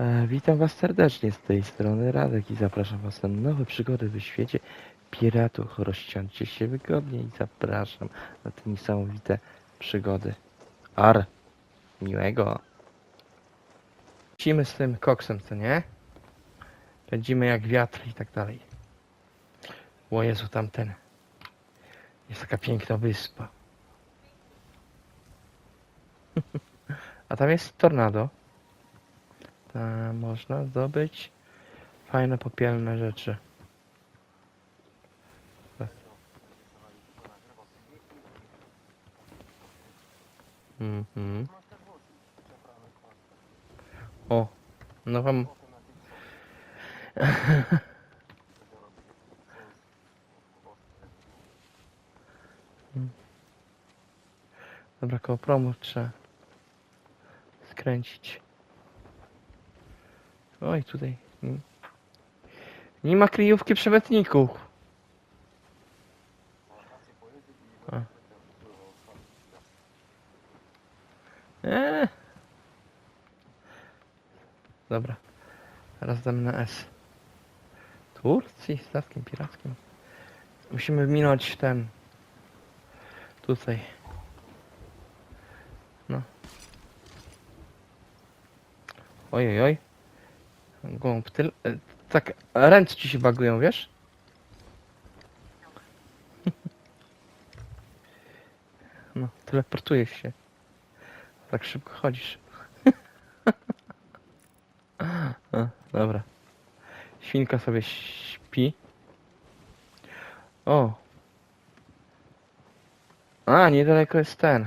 E, witam Was serdecznie z tej strony Radek i zapraszam Was na nowe przygody w świecie piratów. Rozsiądźcie się wygodnie i zapraszam na te niesamowite przygody. Ar, miłego. Lecimy z tym koksem, co nie? Pędzimy jak wiatr i tak dalej. O Jezu, tamten. Jest taka piękna wyspa. A tam jest tornado. Tam można zdobyć fajne popielne rzeczy. Mhm. O, no wam... Dobra, koło promu trzeba skręcić. Oj, tutaj. Nie, nie ma kryjówki przemytników. A. Eee. Dobra. Teraz damy na S. Turcji, statkiem pirackim. Musimy minąć ten. Tutaj. No. Ojej, oj. Głąb, ty... e, Tak, ręce ci się bagują, wiesz? No, teleportujesz się. Tak szybko chodzisz. Dobra. Świnka sobie śpi. O. A, niedaleko jest ten.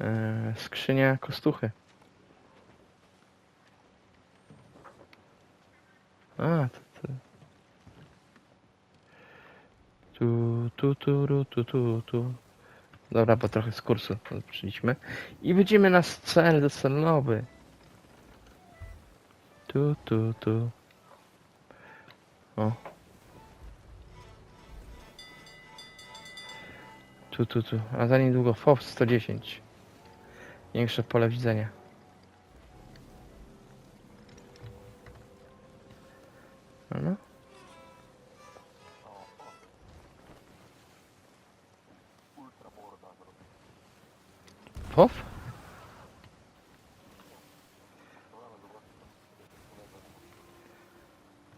Eee, skrzynia kostuchy. A, to. Tu, tu, tu, tu, tu, tu. Dobra, bo trochę z kursu przyszliśmy. I będziemy na cel docelowy. Tu, tu, tu. O. Tu, tu, tu. A za niedługo FOB 110. Większe pole widzenia.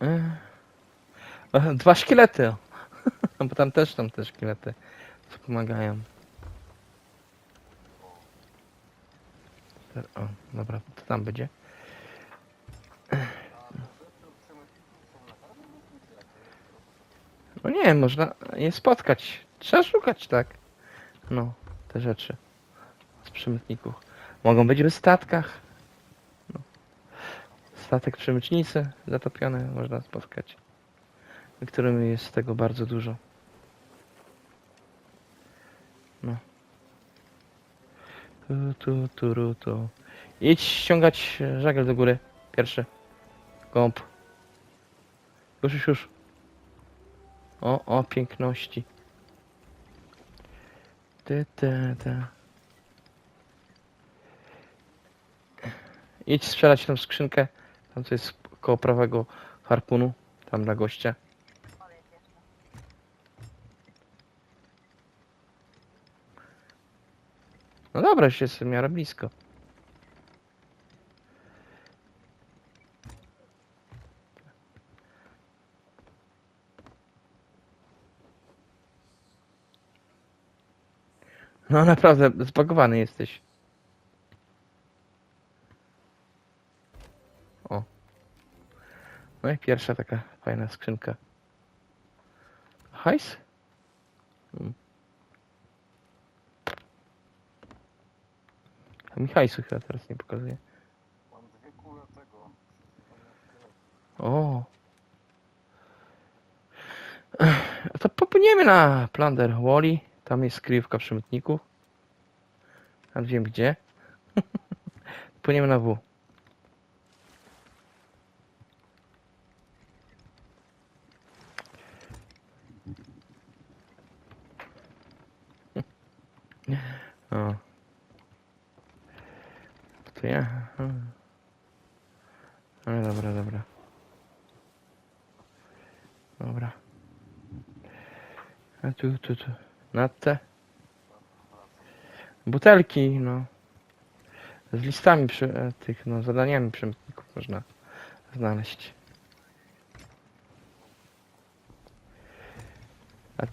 E. E, Dwa szkielety. Bo tam też tam te szkielety pomagają. O, dobra, to tam będzie. No nie, można je spotkać. Trzeba szukać, tak. No, te rzeczy. Z przemytników. Mogą być w statkach. No. Statek przemytnicy zatopione można spotkać. W którym jest tego bardzo dużo. No. Tu, tu, tu, ru, tu. Idź ściągać żagiel do góry. Pierwszy. Gąb. Już, już, już. O, o, piękności. Ty, ty, ty. Idź sprzedać tą skrzynkę. Tam co jest koło prawego harpunu. Tam dla gościa. No dobra, już jest w blisko. No naprawdę, zbagowany jesteś. No i pierwsza taka fajna skrzynka. Hajs? Hmm. A mi hajsu chyba teraz nie pokazuje. Mam dwie kule tego. O. To popłyniemy na Plunder Wally. Tam jest kryjówka przemytników. A wiem gdzie. Płyniemy na W. O. To ja. No dobra, dobra. Dobra. A tu, tu, tu. Na te. Butelki, no. Z listami przy, e, tych, no, zadaniami przemytników można znaleźć.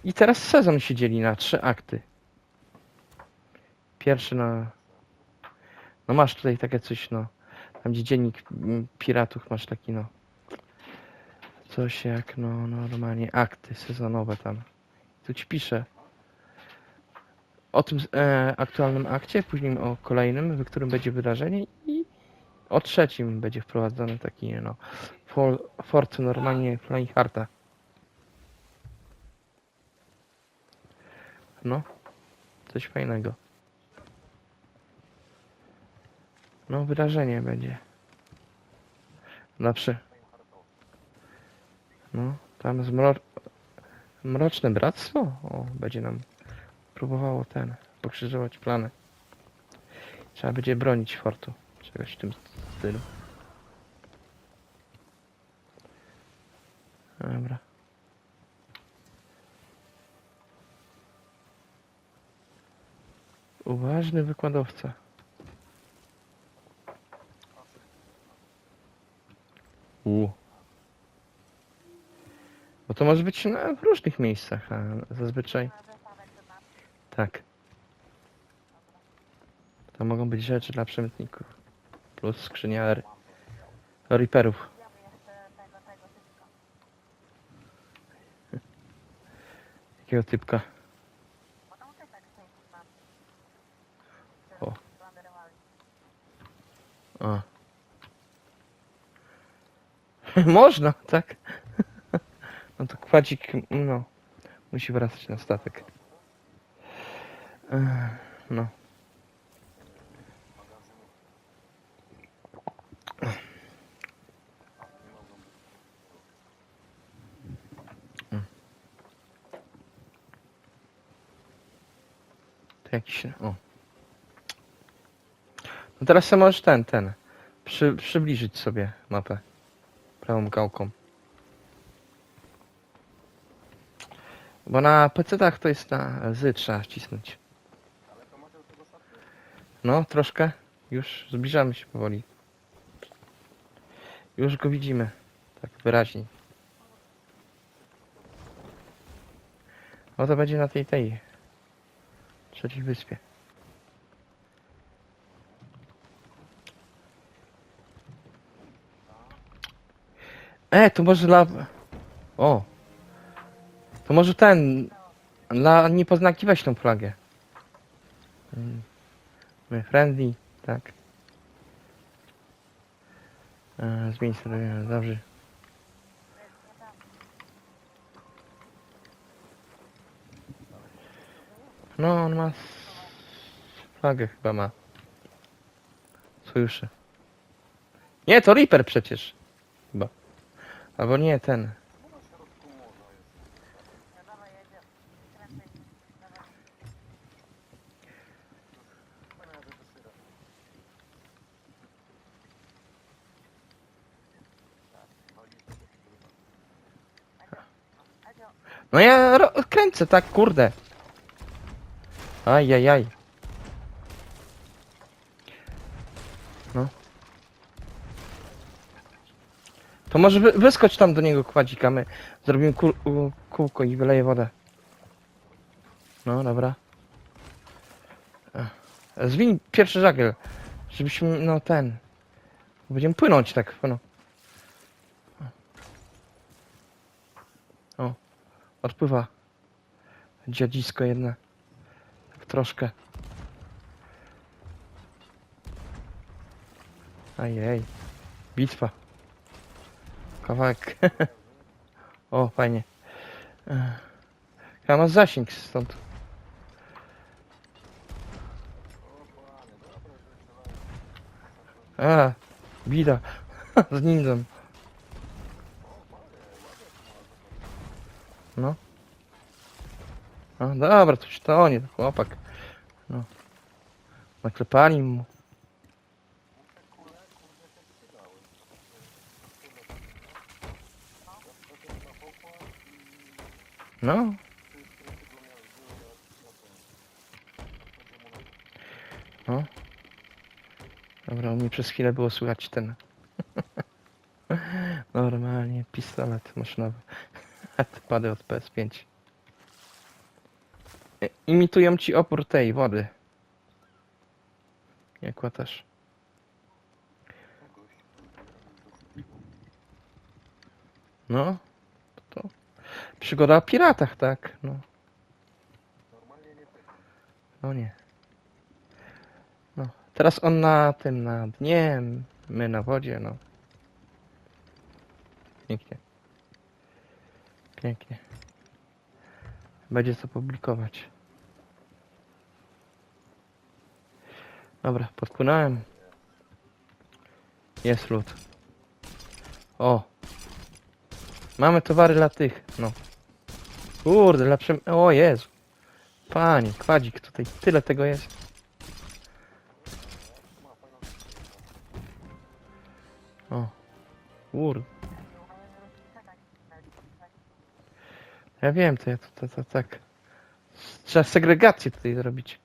I teraz sezon się dzieli na trzy akty. Pierwszy na... No masz tutaj takie coś, no. Tam gdzie dziennik mm, piratów masz taki, no. Coś jak, no, normalnie akty sezonowe tam. Tu ci piszę o tym e, aktualnym akcie, później o kolejnym, w którym będzie wydarzenie i o trzecim będzie wprowadzony taki, no, for, normalnie Flying Harta. No, coś fajnego. No, wydarzenie będzie. Zawsze. No, tam zmro... Mroczne Bractwo? O, będzie nam próbowało ten, pokrzyżować plany. Trzeba będzie bronić fortu. Czegoś w tym stylu. Dobra. Uważny wykładowca. U. Bo to może być na, w różnych miejscach, a zazwyczaj. Tak. To mogą być rzeczy dla przemytników. Plus skrzynia. Reaperów. Jakiego typka? Można, tak? No to kwadzik, no. Musi wracać na statek. No. Jakiś, o. No teraz możesz ten, ten. Przy, przybliżyć sobie mapę. Prawą gałką. Bo na PC-tach to jest na Z trzeba wcisnąć. No, troszkę. Już zbliżamy się powoli. Już go widzimy. Tak wyraźnie. O to będzie na tej tej. Trzeciej wyspie. E, to może dla... O! To może ten... Dla niepoznaki weź tą flagę. Mm. My friendly, tak. E, zmień sobie, dobrze. No, on ma flagę chyba ma. Sojuszy. Nie, to Reaper przecież. Albo nie, ten. No ja kręcę, tak, kurde. Aj, aj, aj. To może wy, wyskocz tam do niego kładzika, my zrobimy kółko i wyleję wodę. No, dobra. Ech. Zwiń pierwszy żagiel, żebyśmy, no ten... Będziemy płynąć tak, no. O, odpływa. Dziadzisko jedne. Tak troszkę. Ajej. Bitwa. Kawałek. o, fajnie. Ja ma zasięg stąd. A, bida. Z ninją. No. A, dobra, to to nie, chłopak. No. Naklepali mu. Kule No, Ty, które ty go miałeś, były na, na tym. Na no. Dobra, u mnie przez chwilę było słychać ten. Normalnie, pistolet maszynowy. Pady od PS5. I- Imitują ci opór tej wody. Jak. Kogoś. No, przygoda o piratach, tak? No, no nie. No, teraz on na tym, na dnie, my na wodzie, no. Pięknie. Pięknie. Będzie co publikować. Dobra, podpłynąłem. Jest lód. O! Mamy towary dla tych, no. Kurde, dla przem... O Jezu. Panie, kwadzik, tutaj tyle tego jest. O. Kurde. Ja wiem, to ja to, to, to tak. Trzeba segregację tutaj zrobić.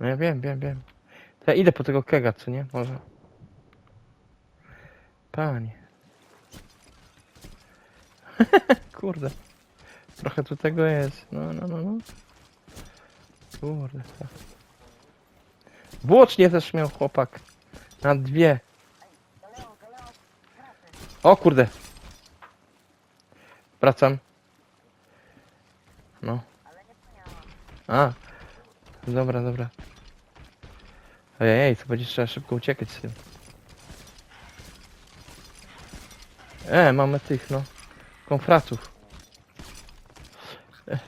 No ja wiem, wiem, wiem. To ja idę po tego kega, co nie? Może. Panie. Kurde. Trochę tu tego jest. No, no, no, no. Kurde. tak. Włócznie też miał chłopak. Na dwie. O kurde. Wracam. No. A. Dobra, dobra. Ojej, to będzie trzeba szybko uciekać z tym. E, mamy tych, no. Konfratów. E,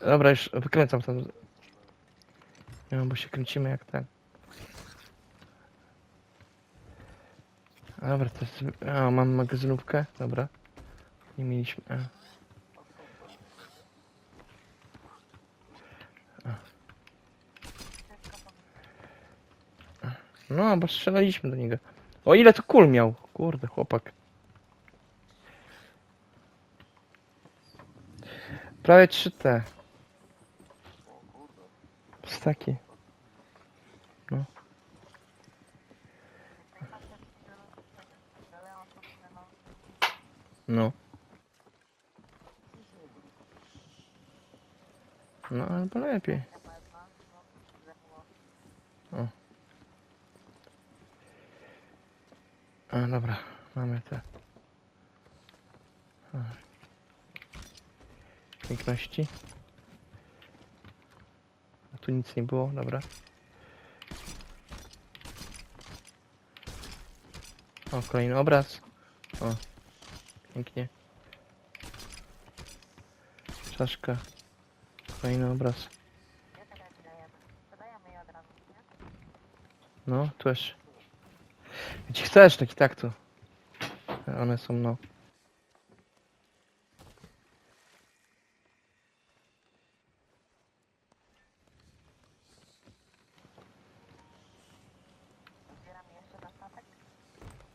dobra, już wykręcam to. Nie no, bo się kręcimy jak ten. Dobra, to jest... A, mam magazynówkę, dobra. Nie mieliśmy... A. No, bo strzelaliśmy do niego. O ile to kul miał? Kurde, chłopak. Prawie 3T. Staki. No. No. No, albo lepiej. O. A, dobra, mamy te. A. A tu nic nie było, dobra. O, kolejny obraz. O, pięknie. Czaszka. Kolejny obraz. No, też. Jeśli chcesz, tak i tak to. One są, no.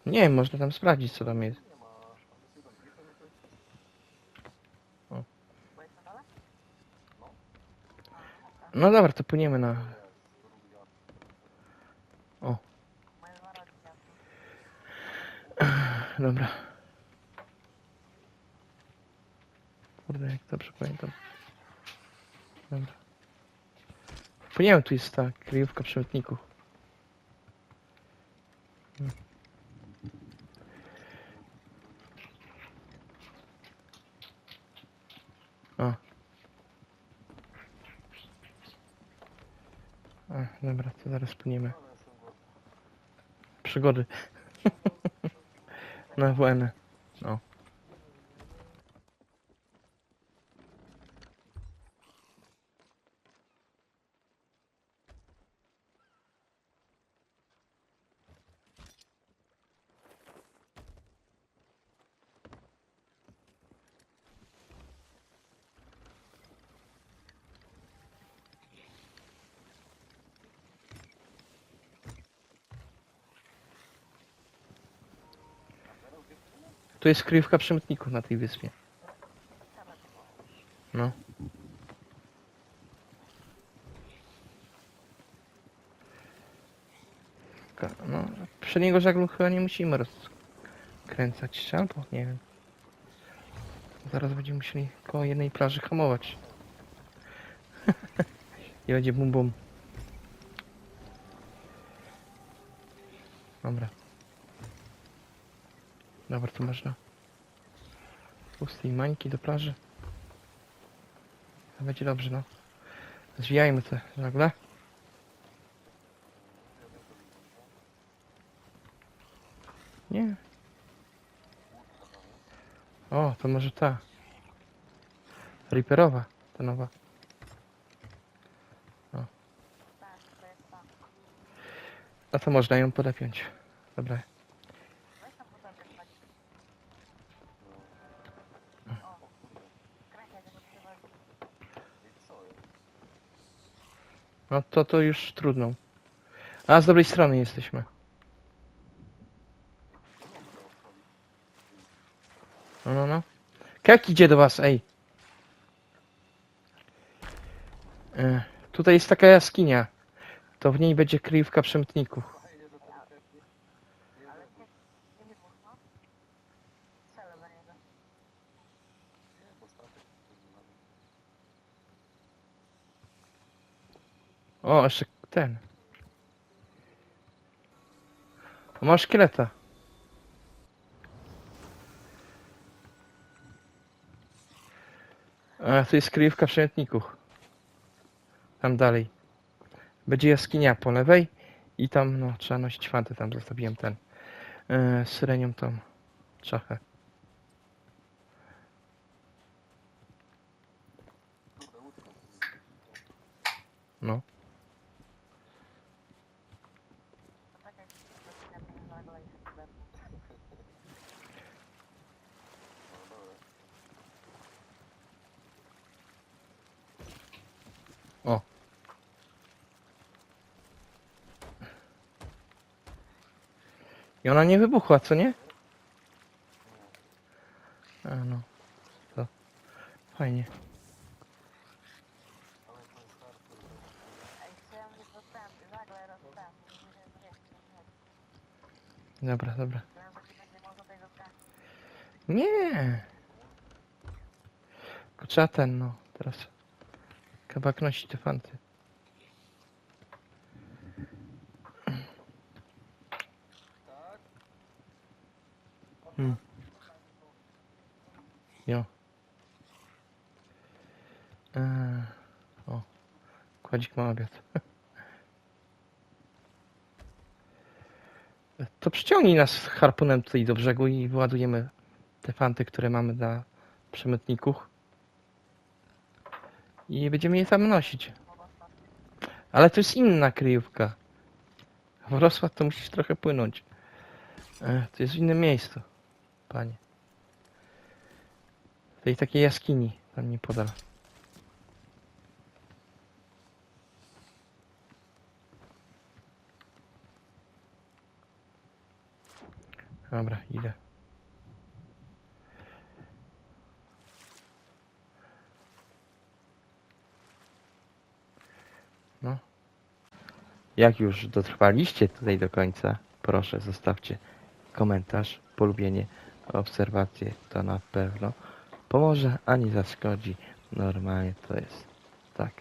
Nie można tam sprawdzić, co tam jest. No dobra, to płyniemy na... O. Dobra. Kurde, jak dobrze pamiętam. Dobra. Płyniemy, tu jest ta kryjówka przemytników. A, dobra, to zaraz płyniemy. Przygody. Na WN. Tu jest kryjówka przemytników na tej wyspie. No. No, przedniego żaglu chyba nie musimy rozkręcać, czy albo nie wiem. Zaraz będziemy musieli koło jednej plaży hamować. I będzie bum bum. Dobra. Dobra, tu można. Pustej mańki do plaży. Będzie dobrze, no. Zwijajmy te żagle. Nie. O, to może ta. Reaperowa, ta nowa. O. A to można ją polepiąć. Dobra. No to to już trudno. A z dobrej strony jesteśmy. No, no, no. Jak idzie do was, ej? E, tutaj jest taka jaskinia. To w niej będzie kryjówka przemytników. Fajnie, że to chętnie. Nie wiem, nie, bo statek to jest nawet O, jeszcze ten. O, masz szkieleta. A, tu jest kryjówka przemytników. Tam dalej. Będzie jaskinia po lewej i tam, no, trzeba nosić fanty, tam zostawiłem ten. E, syrenią tą czachę. No I ona nie wybuchła, co nie? A no. To fajnie. Dobra, dobra. Nie. Tylko trzeba ten, no. Teraz. Kabak nosi te fanty. Jo. Eee, o. Kładzik ma obiad. To przyciągnij nas harpunem tutaj do brzegu i wyładujemy te fanty, które mamy dla przemytników. I będziemy je tam nosić. Ale to jest inna kryjówka. Wrocław to musisz trochę płynąć. E, to jest w innym miejscu, panie. Tej takiej jaskini, tam nie podal. Dobra, idę. No. Jak już dotrwaliście tutaj do końca, proszę zostawcie komentarz, polubienie, obserwację, to na pewno pomoże, ani zaszkodzi. Normalnie to jest tak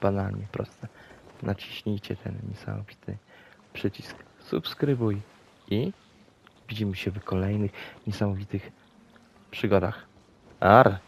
banalnie proste. Naciśnijcie ten niesamowity przycisk subskrybuj i widzimy się w kolejnych niesamowitych przygodach. Ar!